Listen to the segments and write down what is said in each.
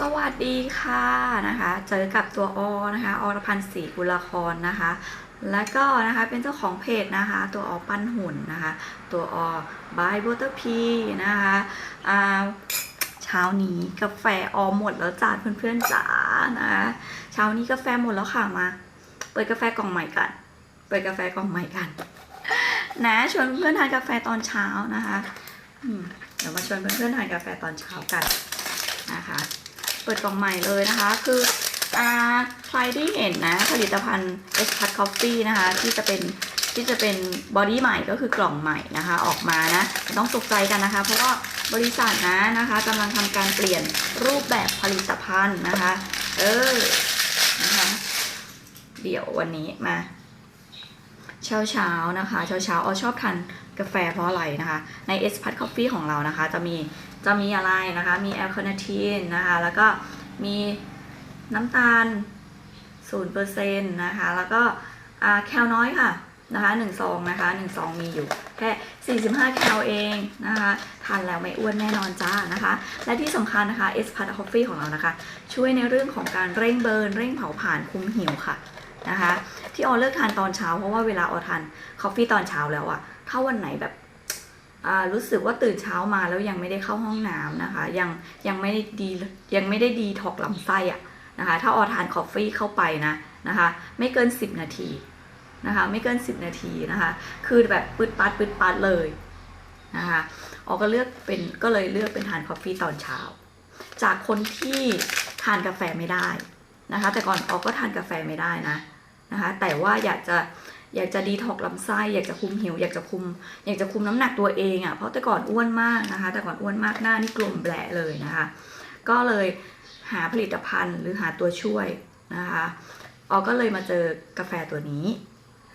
สวัสดีค่ะนะคะ เจอกับตัวอนะคะอรพันธ์ศรีกุลครนะคะ แล้วก็นะคะเป็นเจ้าของเพจนะคะ ตัวอปั้นหุ่นนะคะ ตัวอบายบัตเตอร์พีนะคะอ่าเช้านี้กาแฟออหมดแล้วจ้าเพื่อนๆจ๋านะคะเช้านี้กาแฟหมดแล้วค่ะมา เปิดกาแฟกล่องใหม่กัน เปิดกาแฟกล่องใหม่กัน นะชวนเพื่อนๆทานกาแฟตอนเช้านะคะเดี๋ยวมาชวนเพื่อนๆทานกาแฟตอนเช้ากันนะคะ เปิดกล่องใหม่เลยนะคะ คืออ่าใครที่เห็นนะผลิตภัณฑ์ e x p a t Coffee นะคะ ที่จะเป็นที่จะเป็นบอดี้ใหม่ก็คือกล่องใหม่นะคะ ออกมานะต้องตกใจกันนะคะ เพราะว่าบริษัทนะนะคะกำลังทำการเปลี่ยนรูปแบบผลิตภัณฑ์นะคะ เออนะคะเดี๋ยววันนี้มาเช้าเช้านะคะเช้าเช้าๆออชอบทานกาแฟเพราะอะไรนะคะ ใน e s p a t Coffee ของเรานะคะ จะมี จะมีอะไรนะคะ มีแอลคาเนทีนนะคะ แล้วก็มีน้ำตาล0%นะคะ แล้วก็แคลน้อยค่ะนะคะ1ซองนะคะ1ซองมีอยู่แค่ 45 แคลเองนะคะทานแล้วไม่อ้วนแน่นอนจ้านะคะ และที่สำคัญนะคะ e s p a t Coffee ของเรานะคะ ช่วยในเรื่องของการเร่งเบิร์น เร่งเผาผลาญคุมหิวค่ะนะคะ ที่ออเลิกทานตอนเช้าเพราะว่าเวลาออทานคอฟฟี่ตอนเช้าแล้วอะถ้าวันไหนแบบ รู้สึกว่าตื่นเช้ามาแล้วยังไม่ได้เข้าห้องน้ำนะคะ ยังยังไม่ได้ดียังไม่ได้ดีถอกลำไส้อะนะคะ ถ้าออทานคอฟฟี่เข้าไปนะนะคะ ไม่เกิน 10 นาทีนะคะ ไม่เกิน 10 นาทีนะคะ คือแบบปืดปัดปืดปัดเลยนะคะออก็เลือกเป็นก็เลยเลือกเป็นทานคอฟฟี่ตอนเช้า จากคนที่ทานกาแฟไม่ได้นะคะ แต่ก่อนออก็ทานกาแฟไม่ได้นะนะคะ แต่ว่าอยากจะ อยากจะดีท็อกลำไส้ อยากจะคุมหิว อยากจะคุม อยากจะคุมน้ำหนักตัวเองอะ่ะ เพราะแต่ก่อนอ้วนมากนะคะ แต่ก่อนอ้วนมากหน้านี่กลมแบะเลยนะคะ ก็เลยหาผลิตภัณฑ์หรือหาตัวช่วยนะคะออก็เลยมาเจอกาแฟตัวนี้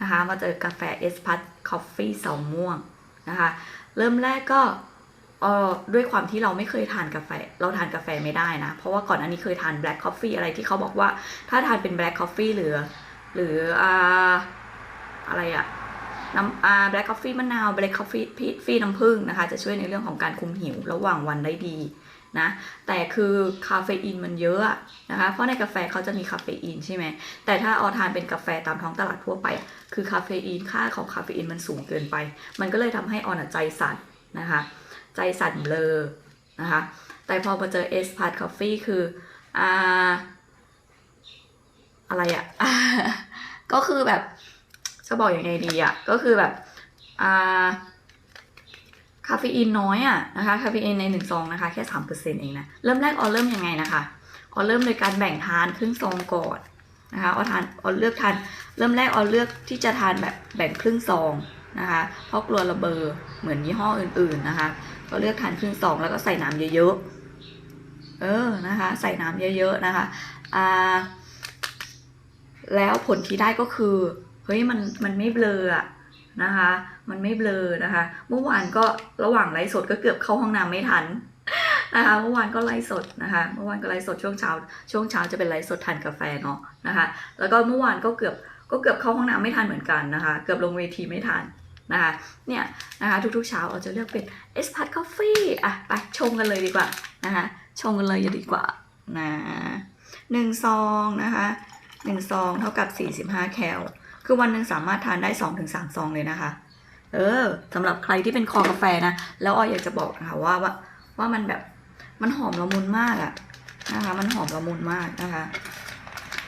นะคะ มาเจอกาแฟเอสพัทคอฟฟี่สองม่วงนะคะ เริ่มแรกก็เออด้วยความที่เราไม่เคยทานกาแฟ เราทานกาแฟไม่ได้นะ เพราะว่าก่อนอันนี้เคยทานแบล็ c คอฟฟี่อะไรที่เขาบอกว่า ถ้าทานเป็นแบล็ c คอฟฟี่หรือ หรืออ่า อะไรอะน้ำอ่าแบล็กกาแฟมะนาวแบล็กกาแฟฟีน้ำผึ้งนะคะ จะช่วยในเรื่องของการคุมหิวระหว่างวันได้ดีนะแต่คือคาเฟอีนมันเยอะนะคะเพราะในกาแฟเขาจะมีคาเฟอีนใช่ไหมแต่ถ้าออทานเป็นกาแฟตามท้องตลาดทั่วไป คือคาเฟอีนค่าของคาเฟอีนมันสูงเกินไป มันก็เลยทำให้ออนอะใจสั่นนะคะใจสั่นเบลอนะคะแต่พอมาเจอเอสพาร์ตคอฟฟี่คืออ่าอะไรอะก็คือแบบ จะบอกอยังไงดีอะก็คือแบบอ่าคาเฟอีนน้อยอะนะคะคาเฟอีนในหนึ่งซองนะคะแค่สามเปอร์เซ็นต์เองนะเริ่มแรกออเริ่มยังไงนะคะออเริ่มโดยการแบ่งทานครึ่งซองก่อนนะคะออทานออเลือกทานเริ่มแรกออเลือกที่จะทานแบบแบ่งครึ่งซองนะคะเพราะกลัวระเบอเหมือนยี่ห้ออื่นๆนะคะ ก็เลือกทานครึ่งซองแล้วก็ใส่น้ำเยอะๆเออนะคะ ใส่น้ำเยอะๆนะคะอ่าแล้วผลที่ได้ก็คือ ฮ้ยมันมันไม่เบลออะนะคะ มันไม่เบลอนะคะ เมื่อวานก็ระหว่างไลฟ์สดก็เกือบเข้าห้องน้ำไม่ทันนะคะเมื่อวานก็ไลฟ์สดนะคะเมื่อวานก็ไลฟ์สดช่วงเช้า ช่วงเช้าจะเป็นไลฟ์สดทานกาแฟเนาะนะคะ แล้วก็เมื่อวานก็เกือบก็เกือบเข้าห้องน้ำไม่ทันเหมือนกันนะคะ เกือบลงเวทีไม่ทันนะคะเนี่ยนะคะทุกๆเช้าเราจะเลือกเป็นเอสพัทกาแฟอะไปชงกันเลยดีกว่านะคะชงกันเลยดีกว่านะหนึ่งซองนะคะ หนึ่งซองเท่ากับ 45 แคล คือวันหนึ่งสามารถทานได้ 2-3 ซองเลยนะคะ เออสำหรับใครที่เป็นคอกาแฟนะ แล้วออยอยากจะบอกนะคะว่าว่าว่ามันแบบมันหอมละมุนมากอะนะคะ มันหอมละมุนมากนะคะ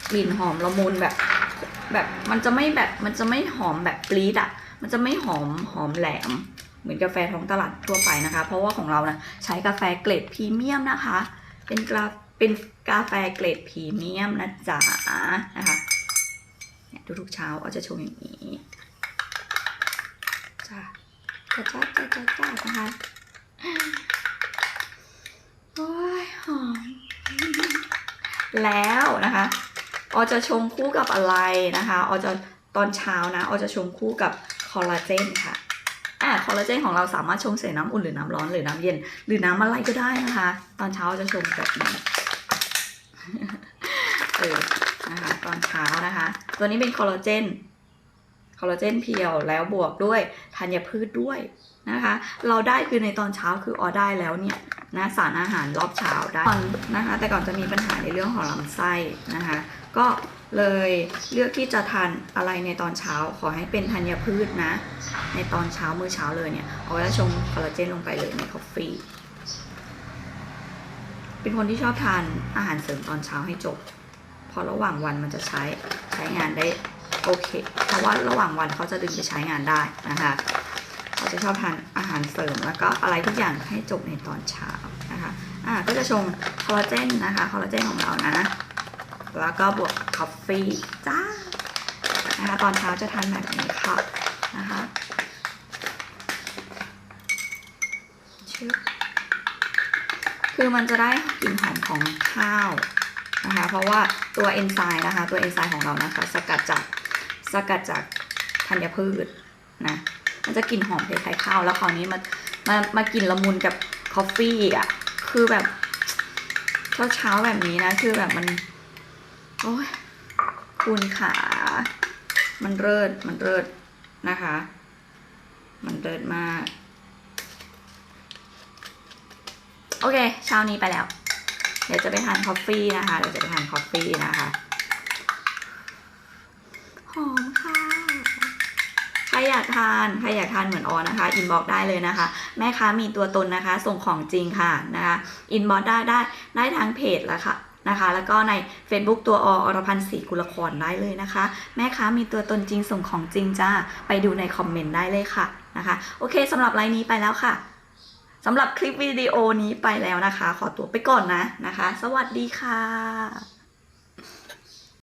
กลิ่นหอมละมุนแบบแบบมันจะไม่แบบมันจะไม่หอมแบบปรีดอะมันจะไม่หอมหอมแหลม เหมือนกาแฟท้องตลาดทั่วไปนะคะ เพราะว่าของเรานะใช้กาแฟเกรดพรีเมียมนะคะ เป็นกรา เป็นกาแฟเกรดพรีเมียมนะจ๊ะนะคะเนี่ยทุกๆเช้าเอาจะชงอย่างนี้จ้าจ้าจ้าจ้าจ้าจ้านะคะโอ้ยหอมแล้วนะคะออจะชงคู่กับอะไรนะคะออจะตอนเช้านะออจะชงคู่กับคอลลาเจนค่ะอะคอลลาเจนของเราสามารถชงใส่น้ำอุ่นหรือน้ำร้อนหรือน้ำเย็น หรือน้ำอะไรก็ได้นะคะ ตอนเช้าจะชงแบบนี้ เออนะคะตอนเช้านะคะ ตัวนี้เป็นคอลลาเจนคอลลาเจนเพียวแล้วบวกด้วยธัญพืชด้วยนะคะ เราได้คือในตอนเช้าคือออได้แล้วเนี่ยนะสารอาหารรอบเช้าได้นะคะ แต่ก่อนจะมีปัญหาในเรื่องของลำไส้นะคะ ก็เลยเลือกที่จะทานอะไรในตอนเช้าขอให้เป็นธัญพืชนะ ในตอนเช้ามื้อเช้าเลยเนี่ย เอาแล้วชงคอลลาเจนลงไปเลยในกาแฟเป็นคนที่ชอบทานอาหารเสริมตอนเช้าให้จบ พราะระหว่างวันมันจะใช้ใช้งานได้โอเค เพราะว่าระหว่างวันเขาจะดึงไปใช้งานได้นะคะเขาจะชอบทานอาหารเสริมแล้วก็อะไรทุกอย่างให้จบในตอนเช้านะคะอ่าก็จะชงคอลลาเจนนะคะคอลลาเจนของเรานะแล้วก็บวกกาแฟจ้านะคะตอนเช้าจะทานแบบนี้ค่ะนะคะคือมันจะได้กลิ่นหอมของข้าว เพราะว่าตัวเอนไซม์นะคะ ตัวเอนไซม์ของเรานะคะ สกัดจากสกัดจากธัญพืชนะมันจะกลิ่นหอมคล้ายๆข้าวแล้วคราวนี้มามามากินละมุนกับคอฟฟี่อะคือแบบเช้าเช้าแบบนี้นะ คือแบบมันโอ้ยคุณขามันเลิศมันเลิศนะคะ มันเลิศมาก โอเค เช้านี้ไปแล้ว ดี๋ยวจะไปทานคอฟฟี่นะคะเดี๋ยวจะไปทานคอฟฟี่นะคะหอมค่ะใครอยากทานใครอยากทานเหมือนออนะคะอินบอกได้เลยนะคะ แม่ค้ามีตัวตนนะคะ ส่งของจริงค่ะนะคะอินบอกได้ได้ได้ทางเพจแล้วค่ะนะคะ แล้วก็ใน Facebook ตัวออรพันธ์ศรีกุลครได้เลยนะคะ แม่ค้ามีตัวตนจริงส่งของจริงจ้าไปดูในคอมเมนต์ได้เลยค่ะนะคะ โอเคสำหรับไลน์นี้ไปแล้วค่ะ สำหรับคลิปวิดีโอนี้ไปแล้วนะคะ ขอตัวไปก่อนนะนะคะ สวัสดีค่ะ